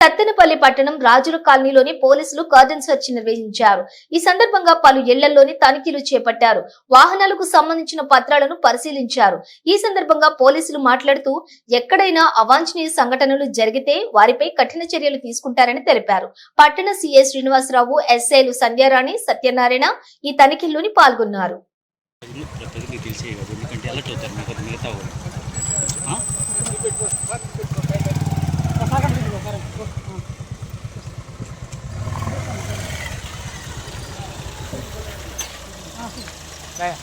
సత్తెనపల్లి పట్టణం రాజుల కాలనీలోని పోలీసులు కార్డన్ సెర్చ్ నిర్వహించారు. ఈ సందర్భంగా పలు ఇళ్ళలోని తనిఖీలు చేపట్టారు. వాహనాలకు సంబంధించిన పత్రాలను పరిశీలించారు. ఈ సందర్భంగా పోలీసులు మాట్లాడుతూ ఎక్కడైనా అవాంఛనీయ సంఘటనలు జరిగితే వారిపై కఠిన చర్యలు తీసుకుంటారని తెలిపారు. పట్టణ సీఏ శ్రీనివాసరావు ఎస్ఐలు సంధ్యారాణి సత్యనారాయణ ఈ తనిఖీల్లోని పాల్గొన్నారు. đây